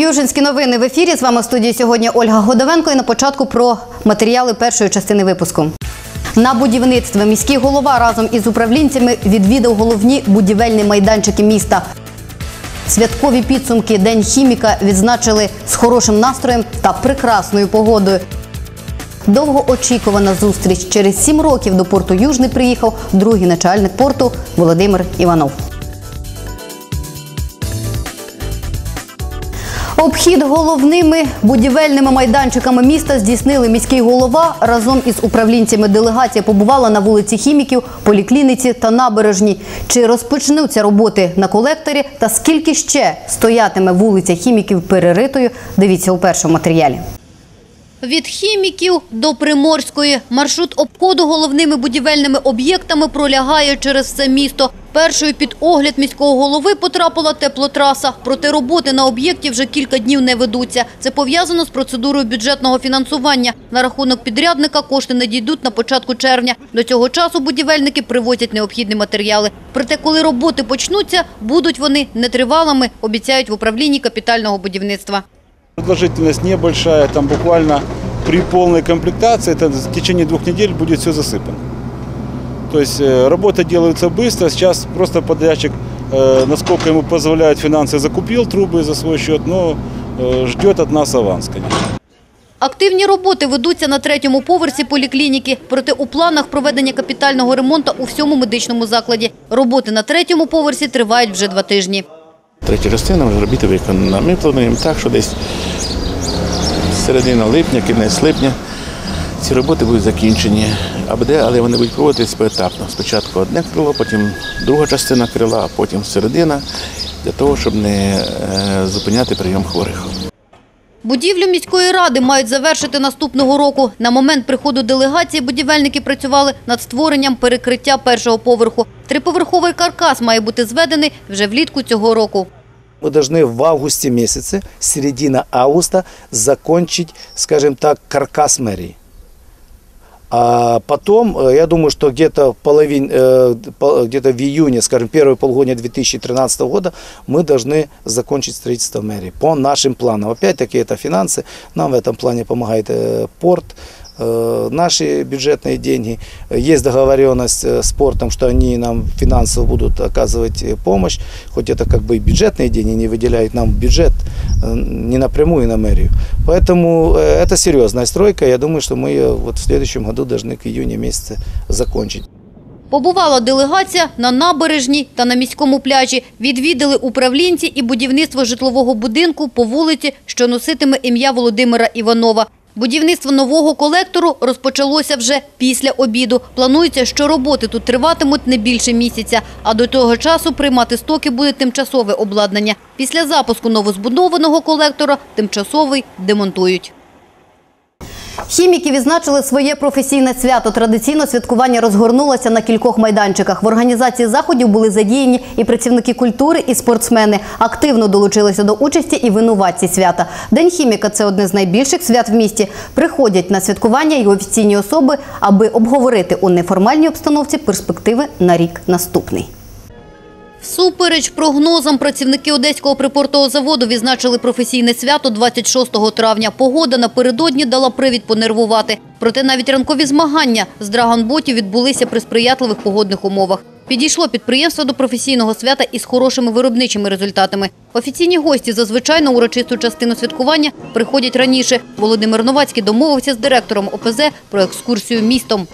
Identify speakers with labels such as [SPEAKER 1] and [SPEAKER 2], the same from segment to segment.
[SPEAKER 1] Южинські новини в ефірі. З вами в студії сьогодні Ольга Годовенко. І на початку про матеріали першої частини випуску. На будівництво міський голова разом із управлінцями відвідав головні будівельні майданчики міста. Святкові підсумки День хіміка відзначили з хорошим настроєм та прекрасною погодою. Довгоочікувана зустріч. Через сім років до порту Южний приїхав другий начальник порту Володимир Іванов. Обхід головними будівельними майданчиками міста здійснили міський голова разом із управлінцями. Делегація побувала на вулиці Хіміків, поліклініці та набережні. Чи розпочнуться роботи на колекторі та скільки ще стоятиме вулиця Хіміків переритою? Дивіться у першому матеріалі. Від хіміків до Приморської маршрут обходу головними будівельними об'єктами пролягає через все місто. Першою під огляд міського голови потрапила теплотраса. Проте роботи на об'єкті вже кілька днів не ведуться. Це пов'язано з процедурою бюджетного фінансування. На рахунок підрядника кошти надійдуть на початку червня. До цього часу будівельники привозять необхідні матеріали. Проте, коли роботи почнуться, будуть вони нетривалими, обіцяють в управлінні капітального будівництва.
[SPEAKER 2] Продолжительность небольшая, там буквально при полной комплектации, это в течение двух недель будет все засыпано. То есть э, работа делается быстро, сейчас просто подрядчик, э, насколько ему позволяют финансы, закупил трубы за свой счет, но э, ждет от нас аванс, конечно.
[SPEAKER 1] Активні роботи ведуться на третьому поверсі поліклініки. Проте у планах проведення капітального ремонту у всьому медичному закладі. Роботи на третьому поверсі тривають вже два тижні.
[SPEAKER 3] Третя частина вже робіти виконана. Ми плануємо так, що десь середина липня, кінець липня ці роботи будуть закінчені. А буде, але вони будуть проводитись поетапно. Спочатку одне крило, потім друга частина крила, а потім середина, для того, щоб не е, зупиняти прийом хворих.
[SPEAKER 1] Будівлю міської ради мають завершити наступного року. На момент приходу делегації будівельники працювали над створенням перекриття першого поверху. Триповерховий каркас має бути зведений вже влітку цього року.
[SPEAKER 4] Мы должны в августе месяце, середина августа, закончить, скажем так, каркас мэрии. А потом, э, я думаю, что где-то в половине, э, по- где-то в июне, скажем, первое полугодие 2013 года мы должны закончить строительство мэрии по нашим планам. Опять-таки это финансы, нам в этом плане помогает э, порт, э, наши бюджетные деньги. Есть договоренность э, с портом, что они нам финансово будут оказывать э, помощь, хоть это как бы и бюджетные деньги, не выделяют нам в бюджет, э, не напрямую на мэрию. Поэтому э, это серьезная стройка, я думаю, что мы ее вот в следующем году должны к июню месяце закончить.
[SPEAKER 1] Побувала делегація на набережній та на міському пляжі. Відвідали управлінці і будівництво житлового будинку по вулиці, що носитиме ім'я Володимира Іванова. Будівництво нового колектору розпочалося вже після обіду. Планується, що роботи тут триватимуть не більше місяця, а до того часу приймати стоки буде тимчасове обладнання. Після запуску новозбудованого колектора тимчасовий демонтують. Хіміки відзначили своє професійне свято. Традиційно святкування розгорнулося на кількох майданчиках. В організації заходів були задіяні і працівники культури, і спортсмени. Активно долучилися до участі і винуватці свята. День хіміка це одне з найбільших свят в місті. Приходять на святкування і офіційні особи, аби обговорити у неформальній обстановці перспективи на рік наступний. Всупереч прогнозам працівники Одеського припортового заводу відзначили професійне свято 26 травня. Погода напередодні дала привід понервувати. Проте навіть ранкові змагання з драгонботів відбулися при сприятливих погодних умовах. Підійшло підприємство до професійного свята із хорошими виробничими результатами. Офіційні гості зазвичай на урочисту частину святкування приходять раніше. Володимир Новацький домовився з директором ОПЗ про екскурсію містом.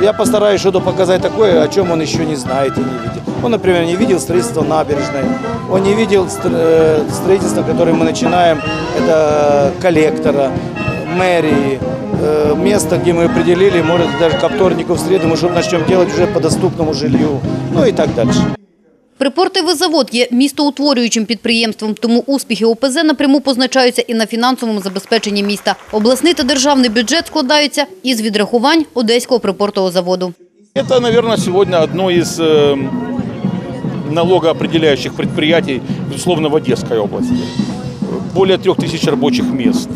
[SPEAKER 4] Я постараюсь что-то показать такое, о чем он еще не знает и не видел. Он, например, не видел строительство набережной, он не видел э, строительство, которое мы начинаем, это коллектора, мэрии, э, место, где мы определили, может, даже ко вторнику, в среду мы что-то начнем делать уже по доступному жилью, ну и так дальше.
[SPEAKER 1] Припортовий завод є містоутворюючим підприємством, тому успіхи ОПЗ напряму позначаються і на фінансовому забезпеченні міста. Обласний та державний бюджет складаються із відрахувань Одеського припортового заводу.
[SPEAKER 5] Это, наверное, сегодня одно из э, налогоопределяющих предприятий, безусловно, в Одесской области. Более трех тысяч рабочих мест.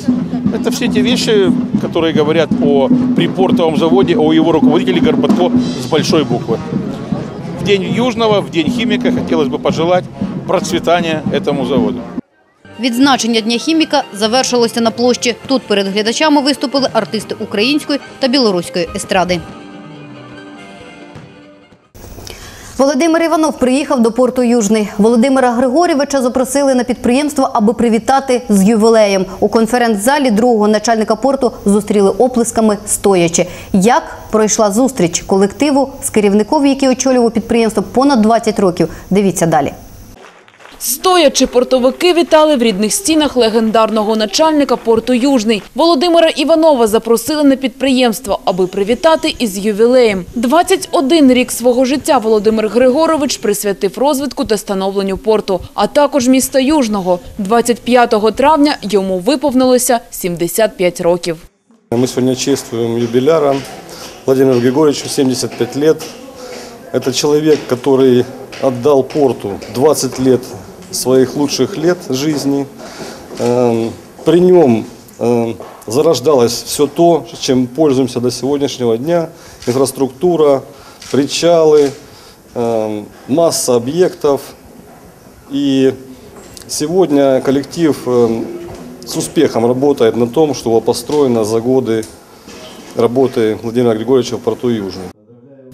[SPEAKER 5] Это все те вещи, которые говорят о припортовом заводе, о его руководителе Горбатко с большой буквы. День Южного, в день химика хотелось бы пожелать процветания этому заводу.
[SPEAKER 6] Відзначення Дня хіміка завершилося на площі. Тут перед глядачами виступили артисти української та білоруської естради. Володимир Іванов приїхав до порту Южний. Володимира Григорєвича запросили на підприємство, аби привітати з ювілеєм. У конференц-залі другого начальника порту зустріли оплесками стоячи. Як пройшла зустріч колективу з керівником, який очолював підприємство понад 20 років. Дивіться далі.
[SPEAKER 7] Стоячи, портовики вітали в рідних стінах легендарного начальника порту Южний. Володимира Іванова запросили на підприємство, аби привітати із ювілеєм. 21 рік свого життя Володимир Григорович присвятив розвитку та становленню порту, а також міста Южного. 25 травня йому виповнилося 75 років.
[SPEAKER 5] Мы сегодня чествуем юбиляра Владимиру Григорьевичу 75 лет. Это человек, который отдал порту 20 лет своих лучших лет жизни. Эм, При нем эм, зарождалось все то, чем пользуемся до сегодняшнего дня. Инфраструктура, причалы, эм, масса объектов. И сегодня коллектив с успехом работает на том, что было построено за годы работы Владимира Григорьевича в порту Южный.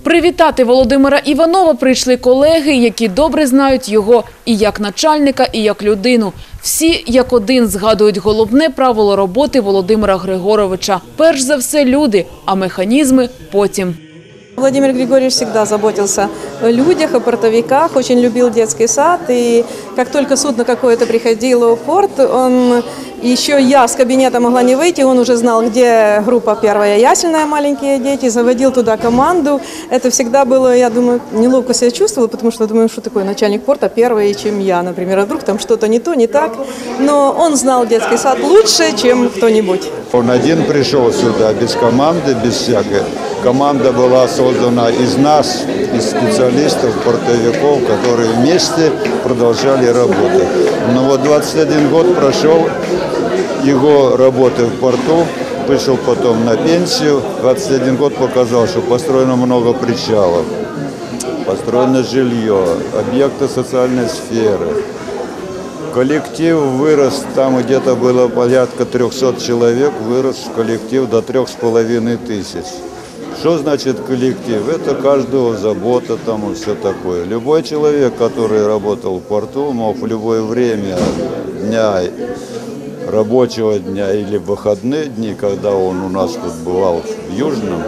[SPEAKER 7] Привітати Володимира Іванова прийшли колеги, які добре знають його і як начальника, і як людину. Всі як один згадують головне правило роботи Володимира Григоровича. Перш за все люди, а механізми потім.
[SPEAKER 8] Владимир Григорьевич всегда заботился о людях, о портовиках, очень любил детский сад. И как только судно какое-то приходило в порт, он еще я с кабинета могла не выйти, он уже знал, где группа первая ясельная, маленькие дети, заводил туда команду. Это всегда было, я думаю, неловко себя чувствовала, потому что думаю, что такое начальник порта первый, чем я, например. А вдруг там что-то не то, не так. Но он знал детский сад лучше, чем кто-нибудь.
[SPEAKER 9] Он один пришел сюда, без команды, без всякой. Команда была создана из нас, из специалистов, портовиков, которые вместе продолжали работать. Но вот 21 год прошел его работы в порту, вышел потом на пенсию. 21 год показал, что построено много причалов, построено жилье, объекты социальной сферы. Коллектив вырос, там где-то было порядка 300 человек, вырос коллектив до трех с половиной тысяч. Что значит коллектив? Это каждого забота там и все такое. Любой человек, который работал в порту, мог в любое время дня, рабочего дня или выходные дни, когда он у нас тут бывал в Южном,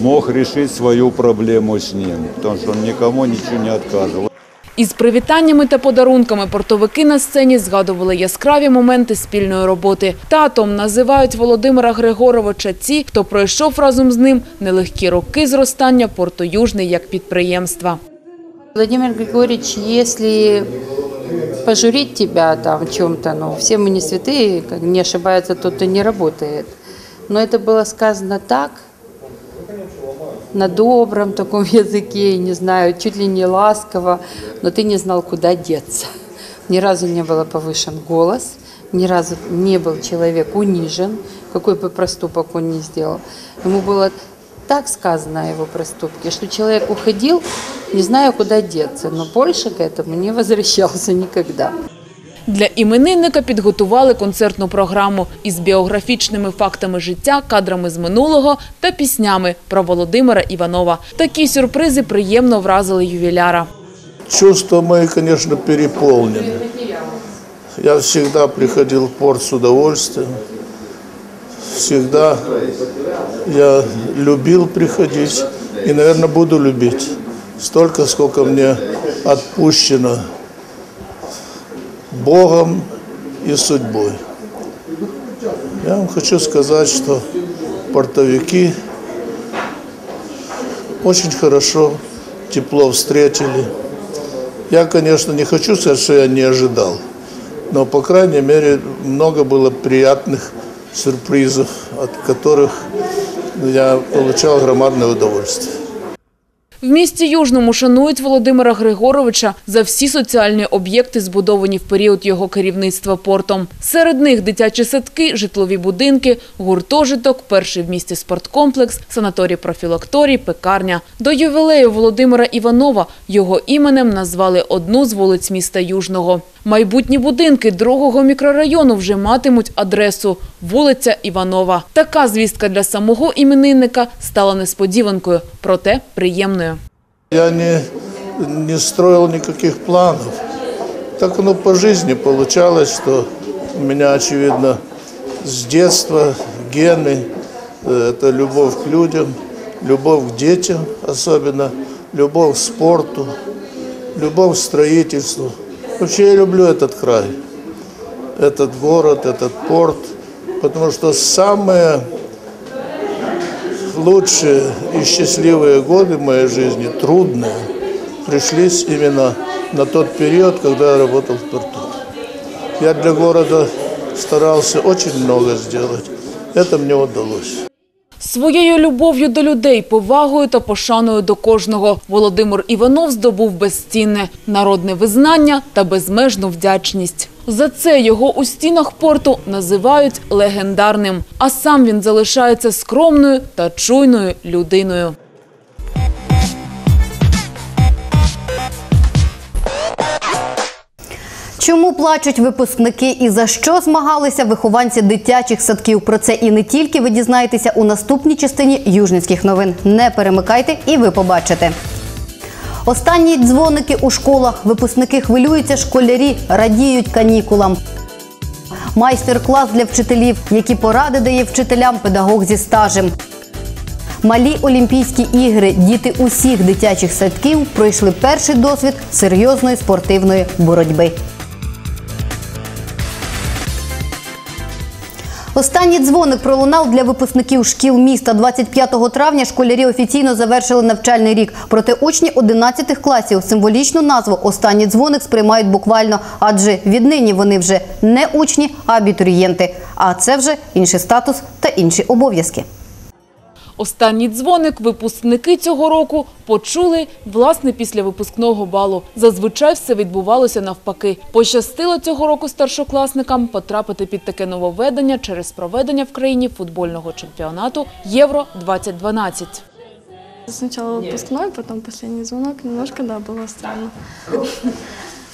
[SPEAKER 9] мог решить свою проблему с ним, потому что он никому ничего не отказывал.
[SPEAKER 7] Із привітаннями та подарунками портовики на сцені згадували яскраві моменти спільної роботи. Татом називають Володимира Григоровича ті, хто пройшов разом з ним нелегкі роки зростання порту Южний як підприємства.
[SPEAKER 10] Владимир Григорьевич, если пожурить тебя там в чем-то, ну, все мы не святые, как не ошибается тот, кто не работает. Но это было сказано так, на добром таком языке, не знаю, чуть ли не ласково, но ты не знал, куда деться. Ни разу не был повышен голос, ни разу не был человек унижен, какой бы проступок он ни сделал. Ему было так сказано о его проступке, что человек уходил, не зная, куда деться, но больше к этому не возвращался никогда.
[SPEAKER 7] Для іменинника підготували концертну програму із біографічними фактами життя, кадрами з минулого та піснями про Володимира Іванова. Такі сюрпризи приємно вразили ювіляра.
[SPEAKER 11] Чувства мои, конечно, переполнены. Я всегда приходил в порт с удовольствием. Всегда я любил приходить и, наверное, буду любить. Столько, сколько мне отпущено Богом и судьбой. Я вам хочу сказать, что портовики очень хорошо, тепло встретили. Я, конечно, не хочу сказать, что я не ожидал, но, по крайней мере, много было приятных сюрпризов, от которых я получал громадное удовольствие.
[SPEAKER 7] В місті Южному шанують Володимира Григоровича за всі соціальні об'єкти, збудовані в період його керівництва портом. Серед них дитячі садки, житлові будинки, гуртожиток, перший в місті спорткомплекс, санаторій-профілакторій, пекарня. До ювілею Володимира Іванова його іменем назвали одну з вулиць міста Южного. Майбутні будинки другого мікрорайону вже матимуть адресу вулиця Іванова. Така звістка для самого іменинника стала несподіванкою, проте приємною.
[SPEAKER 11] Я не, не строил никаких планов. Так оно по жизни получалось, что у меня, очевидно, с детства гены, э, это любовь к людям, любовь к детям особенно, любовь к спорту, любовь к строительству. Вообще я люблю этот край, этот город, этот порт, потому что самые лучшие и счастливые годы моей жизни, трудные, пришлись именно на тот период, когда я работал в порту. Я для города старался очень много сделать. Это мне удалось.
[SPEAKER 7] Своєю любов'ю до людей, повагою та пошаною до кожного Володимир Іванов здобув безцінне народне визнання та безмежну вдячність. За це його у стінах порту називають легендарним, а сам він залишається скромною та чуйною людиною.
[SPEAKER 6] Чому плачуть випускники і за що змагалися вихованці дитячих садків? Про це і не тільки ви дізнаєтеся у наступній частині южницьких новин. Не перемикайте, і ви побачите. Останні дзвоники у школах. Випускники хвилюються, школярі радіють канікулам. Майстер-клас для вчителів, які поради дає вчителям педагог зі стажем. Малі Олімпійські ігри. Діти усіх дитячих садків пройшли перший досвід серйозної спортивної боротьби. Останній дзвоник пролунав для випускників шкіл міста. 25 травня школярі офіційно завершили навчальний рік. Проте учні 11 класів символічну назву Останній дзвоник сприймають буквально, адже віднині вони вже не учні, а абітурієнти. А це вже інший статус та інші обов'язки.
[SPEAKER 7] Останній дзвоник випускники цього року почули власне після випускного балу. Зазвичай все відбувалося навпаки. Пощастило цього року старшокласникам потрапити під таке нововведення через проведення в країні футбольного чемпіонату Євро 2012
[SPEAKER 12] Сначала выпускной, потом последний звонок. Немножко, да, было странно.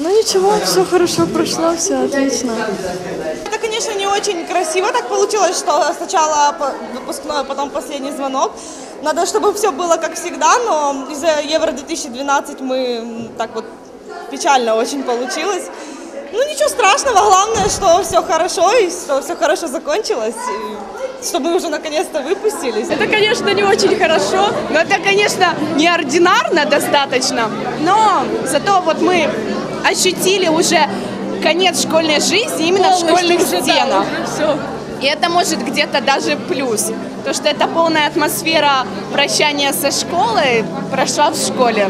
[SPEAKER 12] Но ничего, все хорошо прошло, все отлично.
[SPEAKER 3] Это, конечно, не очень красиво так получилось, что сначала выпускной, потом последний звонок. Надо, чтобы все было как всегда, но из-за Евро-2012 мы так вот печально очень получилось. Ну ничего страшного, главное, что все хорошо и что все хорошо закончилось, и чтобы мы уже наконец-то выпустились.
[SPEAKER 13] Это, конечно, не очень хорошо, но это, конечно, неординарно достаточно, но зато вот мы ощутили уже конец школьной жизни именно в школьных стенах. И это может где-то даже плюс, то что это полная атмосфера прощания со школой прошла в школе.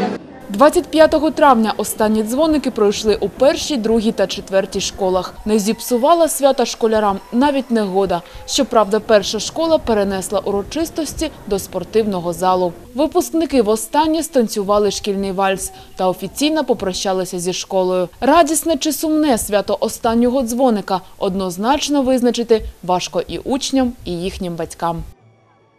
[SPEAKER 7] 25 травня останні дзвоники пройшли у першій, другій та четвертій школах. Не зіпсувала свята школярам навіть негода. Щоправда, перша школа перенесла урочистості до спортивного залу. Випускники востаннє станцювали шкільний вальс та офіційно попрощалися зі школою. Радісне чи сумне свято останнього дзвоника однозначно визначити важко і учням, і їхнім батькам.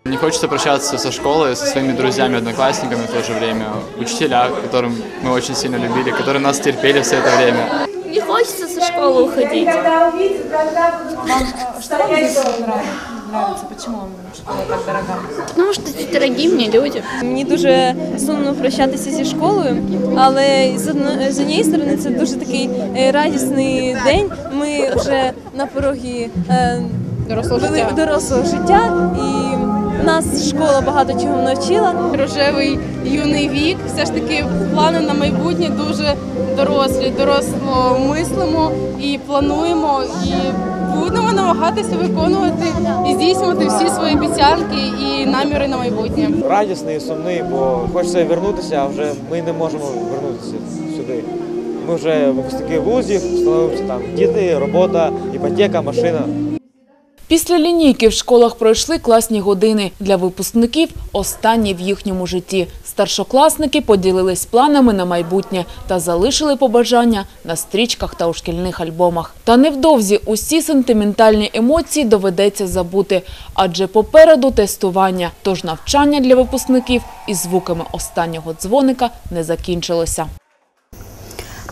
[SPEAKER 14] Не хочется прощаться со школой, со своими друзьями, одноклассниками в то же время, учителя, которым мы очень сильно любили, которые нас терпели все это время.
[SPEAKER 12] Не хочется со школы уходить.
[SPEAKER 13] Что вам здесь нравится? Почему вам школа так дорога?
[SPEAKER 12] Потому що це дорогі мені люди. Мені дуже сумно прощатися зі школою, але з одно- з однієї сторони це дуже такий е, радісний день. Ми вже на порогі е,
[SPEAKER 13] Дорослого
[SPEAKER 12] вели-
[SPEAKER 13] життя.
[SPEAKER 12] дорослого життя і нас школа багато чого навчила.
[SPEAKER 13] Рожевий юний вік, все ж таки плани на майбутнє дуже дорослі, доросло мислимо і плануємо, і будемо намагатися виконувати і здійснювати всі свої обіцянки і наміри на майбутнє.
[SPEAKER 15] радісний і сумний, бо хочеться вернутися, а вже ми не можемо вернутися сюди. Ми вже випускники вузів, становимося там діти, робота, іпотека, машина.
[SPEAKER 7] Після лінійки в школах пройшли класні години. Для випускників останні в їхньому житті. Старшокласники поділились планами на майбутнє та залишили побажання на стрічках та у шкільних альбомах. Та невдовзі усі сентиментальні емоції доведеться забути, адже попереду тестування. Тож навчання для випускників із звуками останнього дзвоника не закінчилося.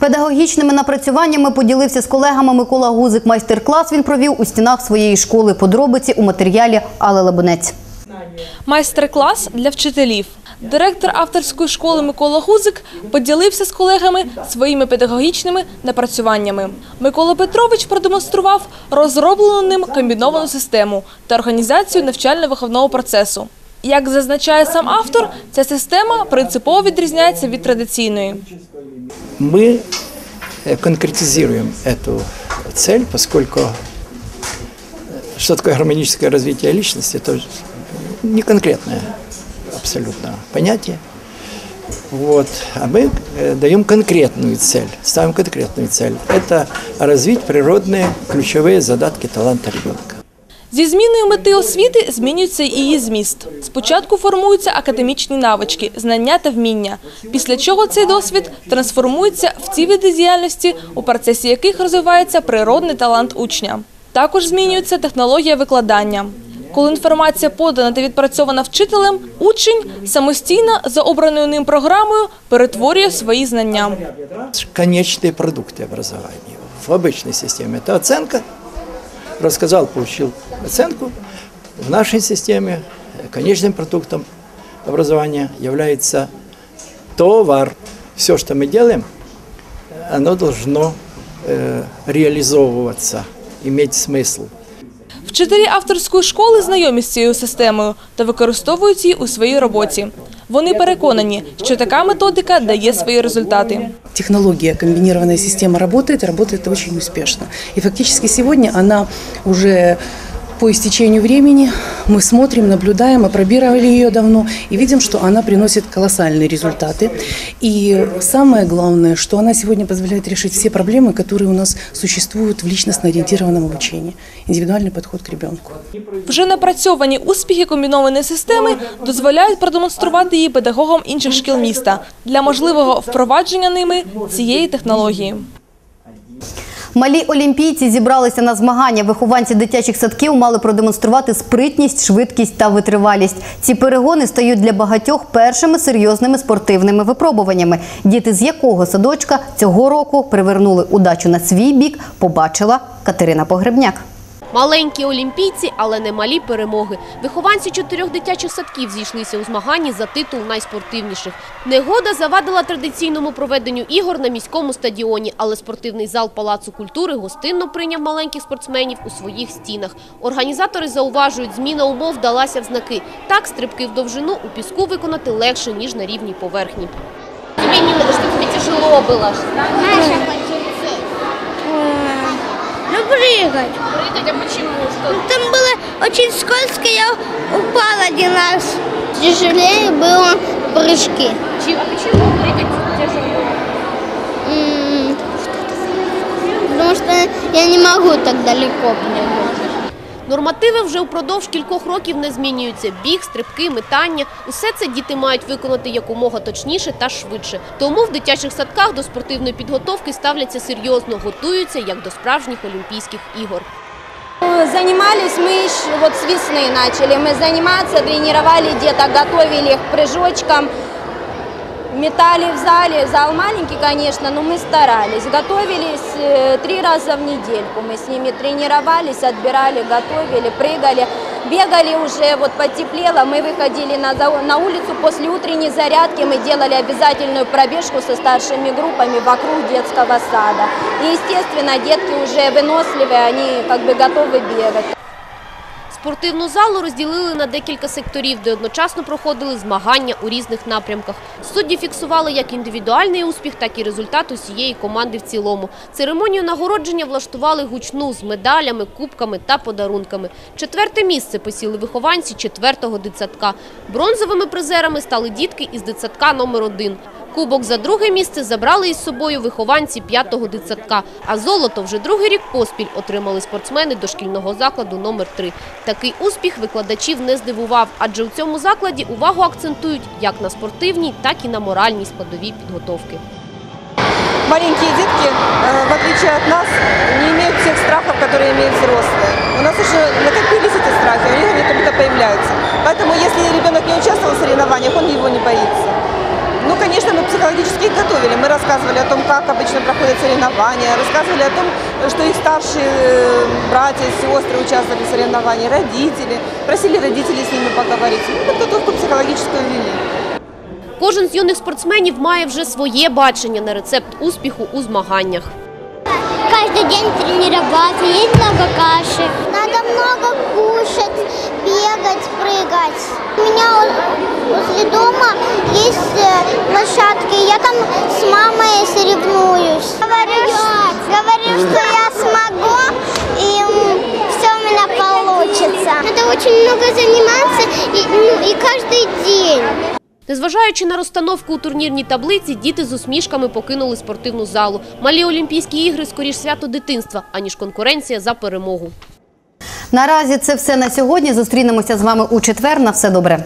[SPEAKER 6] Педагогічними напрацюваннями поділився з колегами Микола Гузик. Майстер-клас він провів у стінах своєї школи. Подробиці у матеріалі Алли Лабунець.
[SPEAKER 16] Майстер-клас для вчителів. Директор авторської школи Микола Гузик поділився з колегами своїми педагогічними напрацюваннями. Микола Петрович продемонстрував розроблену ним комбіновану систему та організацію навчально-виховного процесу. Як зазначає сам автор, ця система принципово відрізняється від традиційної.
[SPEAKER 17] Мы э, конкретизируем эту цель, поскольку э, что такое гармоническое развитие личности, это не конкретное абсолютно понятие. Вот. А мы э, даем конкретную цель, ставим конкретную цель. Это развить природные ключевые задатки таланта ребенка.
[SPEAKER 16] Зі зміною мети освіти змінюється і її зміст. Спочатку формуються академічні навички, знання та вміння, після чого цей досвід трансформується в ті види діяльності, у процесі яких розвивається природний талант учня. Також змінюється технологія викладання. Коли інформація подана та відпрацьована вчителем, учень самостійно за обраною ним програмою перетворює свої знання.
[SPEAKER 17] Конечные продукты образования. В обычной системе это оценка. Рассказал, получил оценку. В нашей системе э, конечным продуктом образования является товар. Все, что мы делаем, оно должно э, реализовываться, иметь смысл.
[SPEAKER 16] Вчителі авторської школи знайомі з цією системою та використовують її у своїй роботі. Вони переконані, що така методика дає свої результати.
[SPEAKER 18] Технология, комбинированная система работает, работает очень успешно. И фактически сегодня она уже по истечению времени мы смотрим, наблюдаем, опробировали ее давно и видим, что она приносит колоссальные результаты. И самое главное, что она сегодня позволяет решить все проблемы, которые у нас существуют в личностно-ориентированном обучении. Индивидуальный подход к ребенку.
[SPEAKER 16] Вже напрацьовані успіхи комбінованої системи дозволяють продемонструвати її педагогам інших шкіл міста для можливого впровадження ними цієї технології.
[SPEAKER 6] Малі олімпійці зібралися на змагання. Вихованці дитячих садків мали продемонструвати спритність, швидкість та витривалість. Ці перегони стають для багатьох першими серйозними спортивними випробуваннями. Діти з якого садочка цього року привернули удачу на свій бік, побачила Катерина Погребняк.
[SPEAKER 19] Маленькі олімпійці, але не малі перемоги. Вихованці чотирьох дитячих садків зійшлися у змаганні за титул найспортивніших. Негода завадила традиційному проведенню ігор на міському стадіоні, але спортивний зал Палацу культури гостинно прийняв маленьких спортсменів у своїх стінах. Організатори зауважують, зміна умов далася в знаки. Так, стрибки в довжину у піску виконати легше, ніж на рівній поверхні. Тобі що тобі тяжело було?
[SPEAKER 20] Ну, прыгать.
[SPEAKER 19] Прыгать, а почему? Что?
[SPEAKER 20] Там было очень скользко, я упала один раз. Тяжелее было прыжки.
[SPEAKER 19] Чи- А почему прыгать тяжело?
[SPEAKER 20] М, Потому что я не могу так далеко прыгать.
[SPEAKER 19] Нормативи вже впродовж кількох років не змінюються. Біг, стрибки, метання – усе це діти мають виконати якомога точніше та швидше. Тому в дитячих садках до спортивної підготовки ставляться серйозно, готуються як до справжніх Олімпійських ігор.
[SPEAKER 21] Занимались мы еще, вот с весны начали мы заниматься, тренировали деток, готовили их к прыжочкам, метали в зале. Зал маленький, конечно, но мы старались. Готовились э, три раза в недельку. Мы с ними тренировались, отбирали, готовили, прыгали. Бегали уже, вот потеплело, мы выходили на, на улицу после утренней зарядки, мы делали обязательную пробежку со старшими группами вокруг детского сада. И, естественно, детки уже выносливые, они как бы готовы бегать.
[SPEAKER 19] Спортивну залу розділили на декілька секторів, де одночасно проходили змагання у різних напрямках. Судді фіксували як індивідуальний успіх, так і результат усієї команди в цілому. Церемонію нагородження влаштували гучну з медалями, кубками та подарунками. Четверте місце посіли вихованці четвертого дитсадка. Бронзовими призерами стали дітки із дитсадка номер один. Кубок за друге місце забрали із собою вихованці п'ятого дитсадка, а золото вже другий рік поспіль отримали спортсмени дошкільного закладу номер 3 Такий успіх викладачів не здивував, адже у цьому закладі увагу акцентують як на спортивній, так і на моральній складовій підготовки.
[SPEAKER 22] Маленькие детки, э, в отличие от нас, не имеют тех страхов, которые имеют взрослые. У нас уже накопились эти страхи, у них они только появляются. Поэтому если ребенок не участвовал в соревнованиях, он его не боится. Ну, конечно, мы психологически их готовили. Мы рассказывали рассказывали о том, как обычно проходят соревнования, рассказывали о том, что их старшие э, братья и сестры участвовали в соревнованиях, родители, просили родителей с ними поговорить. Ну, подготовку психологическую вели.
[SPEAKER 19] Кожен з юних спортсменів має вже своє бачення на рецепт успіху у змаганнях.
[SPEAKER 20] Каждый день тренироваться, есть много каши. Надо много кушать, бегать, прыгать. У меня вот возле дома есть э, площадки, я там с мамой соревнуюсь. Говорю, говорю, что я смогу, и все у меня получится. Надо очень много заниматься и, ну, и каждый день.
[SPEAKER 19] Незважаючи на розстановку у турнірній таблиці, діти з усмішками покинули спортивну залу. Малі Олімпійські ігри скоріш свято дитинства, аніж конкуренція за перемогу.
[SPEAKER 6] Наразі це все на сьогодні. Зустрінемося з вами у четвер. На все добре.